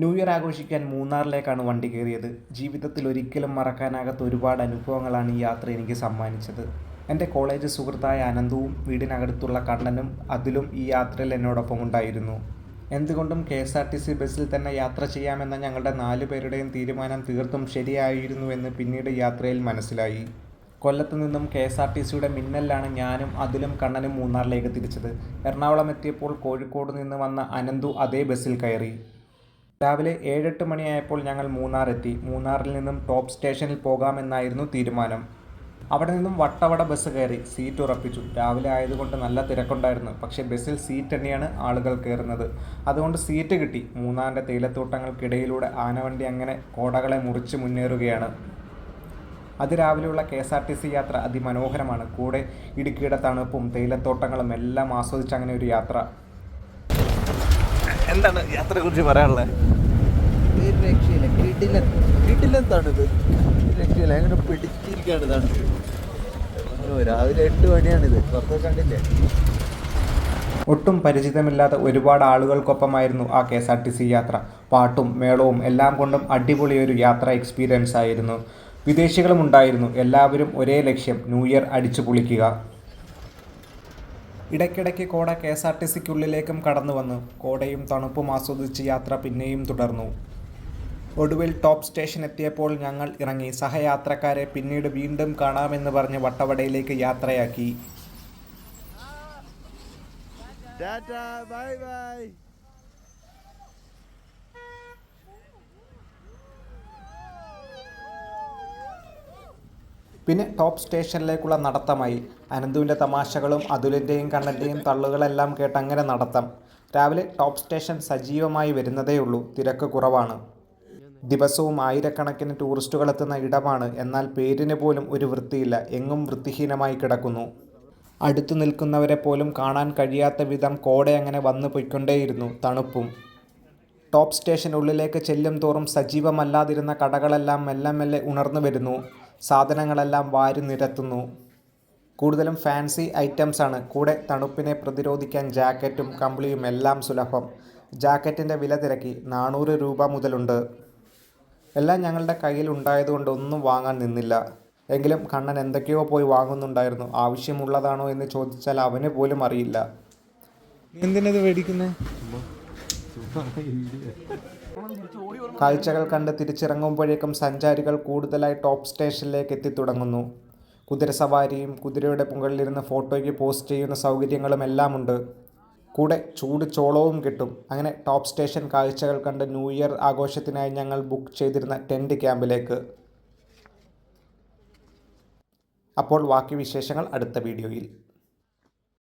New year ആഘോഷിക്കാൻ മൂന്നാറിലേക്കാണ് വണ്ടി കയറിയത്. ജീവിതത്തിൽ ഒരിക്കലും മറക്കാനാകാത്ത ഒരുപാട് അനുഭവങ്ങളാണ് ഈ യാത്ര എനിക്ക് സമ്മാനിച്ചത്. എന്റെ കോളേജ് സുഹൃത്തായ അനന്തവും വീടിനകത്തുള്ള കണ്ണനും അതിലും ഈ യാത്രയിൽ എന്നോടൊപ്പം ഉണ്ടായിരുന്നു. എന്തുകൊണ്ടും K S R T C ബസ്സിൽ തന്നെ യാത്ര ചെയ്യാമെന്ന ഞങ്ങളുടെ നാല് പേരുടെയും തീരുമാനം തീർത്തും ശരിയായിരുന്നു എന്ന് പിന്നീട് യാത്രയിൽ മനസ്സിലായി. കൊല്ലത്ത് നിന്നും കെ എസ് ആർ ടി സിയുടെ മിന്നലിലാണ് ഞാനും അതിലും കണ്ണനും മൂന്നാറിലേക്ക് തിരിച്ചത്. എറണാകുളം എത്തിയപ്പോൾ കോഴിക്കോട് നിന്ന് വന്ന അനന്തു അതേ ബസ്സിൽ കയറി. രാവിലെ ഏഴെട്ട് മണിയായപ്പോൾ ഞങ്ങൾ മൂന്നാർ എത്തി മൂന്നാറിൽ നിന്നും ടോപ്പ് സ്റ്റേഷനിൽ പോകാമെന്നായിരുന്നു തീരുമാനം. അവിടെ നിന്നും വട്ടവട ബസ് കയറി. സീറ്റ് ഉറപ്പിച്ചു. രാവിലെ ആയതുകൊണ്ട് നല്ല തിരക്കുണ്ടായിരുന്നു. പക്ഷേ ബസ്സിൽ സീറ്റ് തന്നെയാണ് ആളുകൾ കയറുന്നത്. അതുകൊണ്ട് സീറ്റ് കിട്ടി. മൂന്നാറിന്റെ തേയിലത്തോട്ടങ്ങൾക്കിടയിലൂടെ ആനവണ്ടി അങ്ങനെ കോടകളെ മുറിച്ച് മുന്നേറുകയാണ്. അതിരാവിലെയുള്ള K S R T C യാത്ര അതിമനോഹരമാണ്. കൂടെ ഇടുക്കിയുടെ തണുപ്പും തേയിലത്തോട്ടങ്ങളും എല്ലാം ആസ്വദിച്ച് അങ്ങനെ ഒരു യാത്ര. എന്താണ് യാത്രയെ കുറിച്ച് പറയാനുള്ളത്? രക്ഷയില്ല. കിടിലൻ രക്ഷയില്ല. അങ്ങനെ പിടിച്ചിരിക്കുകയാണ് രാവിലെ എട്ട് മണിയാണിത്. പുറത്തൊക്കെ കണ്ടില്ലേ? ഒട്ടും പരിചിതമില്ലാത്ത ഒരുപാട് ആളുകൾക്കൊപ്പമായിരുന്നു ആ K S R T C യാത്ര. പാട്ടും മേളവും എല്ലാം കൊണ്ടും അടിപൊളിയൊരു യാത്ര എക്സ്പീരിയൻസ് ആയിരുന്നു. വിദേശികളും ഉണ്ടായിരുന്നു എല്ലാവരും ഒരേ ലക്ഷ്യം ന്യൂ ഇയർ അടിച്ചു പൊളിക്കുക ഇടയ്ക്കിടയ്ക്ക് കോട കെ എസ് ആർ ടി സിക്കുള്ളിലേക്കും കടന്നു വന്നു. കോടയും തണുപ്പും ആസ്വദിച്ച് യാത്ര പിന്നെയും തുടർന്നു. ഒടുവിൽ ടോപ്പ് സ്റ്റേഷൻ എത്തിയപ്പോൾ ഞങ്ങൾ ഇറങ്ങി. സഹയാത്രക്കാരെ പിന്നീട് വീണ്ടും കാണാമെന്ന് പറഞ്ഞ് വട്ടവടയിലേക്ക് യാത്രയാക്കി. പിന്നെ ടോപ്പ് സ്റ്റേഷനിലേക്കുള്ള നടത്തമായി. അനന്തുവിന്റെ തമാശകളും അതുലിന്റെയും കണ്ണന്റെയും തള്ളുകളെല്ലാം കേട്ട് അങ്ങനെ നടത്തം. രാവിലെ ടോപ്പ് സ്റ്റേഷൻ സജീവമായി വരുന്നതേയുള്ളൂ. തിരക്ക് കുറവാണ്. ദിവസവും ആയിരക്കണക്കിന് ടൂറിസ്റ്റുകൾ എത്തുന്ന ഇടമാണ്. എന്നാൽ പേരിന് പോലും ഒരു വൃത്തിയില്ല. എങ്ങും വൃത്തിഹീനമായി കിടക്കുന്നു. അടുത്തു നിൽക്കുന്നവരെ പോലും കാണാൻ കഴിയാത്ത വിധം കോടെ അങ്ങനെ വന്നു പൊയ്ക്കൊണ്ടേയിരുന്നു തണുപ്പും. ടോപ്പ് സ്റ്റേഷനുള്ളിലേക്ക് ചെല്ലും തോറും സജീവമല്ലാതിരുന്ന കടകളെല്ലാം മെല്ലെ മെല്ലെ ഉണർന്നു വരുന്നു. സാധനങ്ങളെല്ലാം വാരി നിരത്തുന്നു. കൂടുതലും ഫാൻസി ഐറ്റംസ് ആണ് കൂടെ തണുപ്പിനെ പ്രതിരോധിക്കാൻ ജാക്കറ്റും കമ്പിളിയും എല്ലാം സുലഭം. ജാക്കറ്റിന്റെ വില തിരക്കി. നാനൂറ് രൂപ മുതലുണ്ട്. എല്ലാം ഞങ്ങളുടെ കയ്യിൽ ഉണ്ടായതുകൊണ്ട് ഒന്നും വാങ്ങാൻ നിന്നില്ല. എങ്കിലും കണ്ണൻ എന്തൊക്കെയോ പോയി വാങ്ങുന്നുണ്ടായിരുന്നു. ആവശ്യമുള്ളതാണോ എന്ന് ചോദിച്ചാൽ അവന് പോലും അറിയില്ല. എന്തിനത് മേടിക്കുന്നത് കാഴ്ചകൾ കണ്ട് തിരിച്ചിറങ്ങുമ്പോഴേക്കും സഞ്ചാരികൾ കൂടുതലായി ടോപ്പ് സ്റ്റേഷനിലേക്ക് എത്തിത്തുടങ്ങുന്നു. കുതിരസവാരിയും കുതിരയുടെ മുകളിലിരുന്ന് ഫോട്ടോയ്ക്ക് പോസ്റ്റ് ചെയ്യുന്ന സൗകര്യങ്ങളും എല്ലാം ഉണ്ട് കൂടെ ചൂട് ചോളവും കിട്ടും. അങ്ങനെ ടോപ്പ് സ്റ്റേഷൻ കാഴ്ചകൾ കണ്ട് ന്യൂ ഇയർ ആഘോഷത്തിനായി ഞങ്ങൾ ബുക്ക് ചെയ്തിരുന്ന ടെന്റ് ക്യാമ്പിലേക്ക്. അപ്പോൾ ബാക്കി വിശേഷങ്ങൾ അടുത്ത വീഡിയോയിൽ.